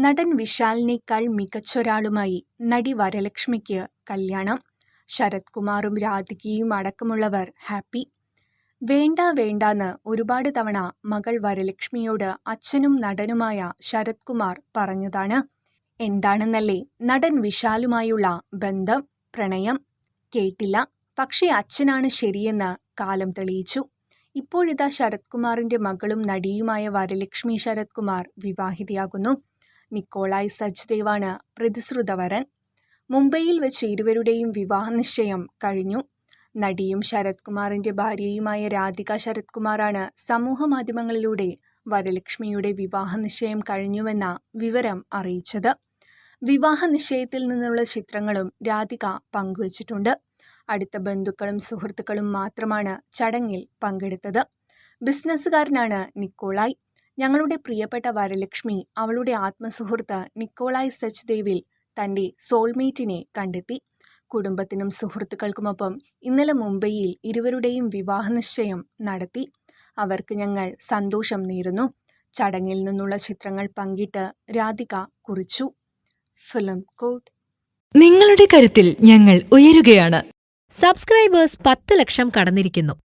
നടൻ വിശാലിനേക്കാൾ മികച്ചൊരാളുമായി നടി വരലക്ഷ്മിക്ക് കല്യാണം. ശരത് കുമാറും രാധികയും അടക്കമുള്ളവർ ഹാപ്പി. വേണ്ട വേണ്ടാന്ന് ഒരുപാട് തവണ മകൾ വരലക്ഷ്മിയോട് അച്ഛനും നടനുമായ ശരത് കുമാർ പറഞ്ഞതാണ്. എന്താണെന്നല്ലേ നടൻ വിശാലുമായുള്ള ബന്ധം? പ്രണയം? കേട്ടില്ല. പക്ഷേ അച്ഛനാണ് ശരിയെന്ന് കാലം തെളിയിച്ചു. ഇപ്പോഴിതാ ശരത് കുമാറിന്റെ മകളും നടിയുമായ വരലക്ഷ്മി ശരത് കുമാർ വിവാഹിതയാകുന്നു. നിക്കോളായ് സച്ദേവാണ് പ്രതിശ്രുതവരൻ. മുംബൈയിൽ വെച്ച് ഇരുവരുടെയും വിവാഹ നിശ്ചയം കഴിഞ്ഞു. നടിയും ശരത് കുമാറിന്റെ ഭാര്യയുമായ രാധിക ശരത് കുമാറാണ് സമൂഹ മാധ്യമങ്ങളിലൂടെ വരലക്ഷ്മിയുടെ വിവാഹ നിശ്ചയം കഴിഞ്ഞുവെന്ന വിവരം അറിയിച്ചത്. വിവാഹ നിശ്ചയത്തിൽ നിന്നുള്ള ചിത്രങ്ങളും രാധിക പങ്കുവച്ചിട്ടുണ്ട്. അടുത്ത ബന്ധുക്കളും സുഹൃത്തുക്കളും മാത്രമാണ് ചടങ്ങിൽ പങ്കെടുത്തത്. ബിസിനസ്സുകാരനാണ് നിക്കോളായ്. ഞങ്ങളുടെ പ്രിയപ്പെട്ട വരലക്ഷ്മി അവളുടെ ആത്മസുഹൃത്ത് നിക്കോളായ് സച്ദേവിൽ തന്റെ സോൾമേറ്റിനെ കണ്ടെത്തി. കുടുംബത്തിനും സുഹൃത്തുക്കൾക്കുമൊപ്പം ഇന്നലെ മുംബൈയിൽ ഇരുവരുടെയും വിവാഹ നിശ്ചയം നടത്തി. അവർക്ക് ഞങ്ങൾ സന്തോഷം നേരുന്നു. ചടങ്ങിൽ നിന്നുള്ള ചിത്രങ്ങൾ പങ്കിട്ട് രാധിക കുറിച്ചു. Film coat. നിങ്ങളുടെ കരുത്തിൽ ഞങ്ങൾ ഉയരുകയാണ്. സബ്സ്ക്രൈബേഴ്സ് പത്ത് ലക്ഷം കടന്നിരിക്കുന്നു.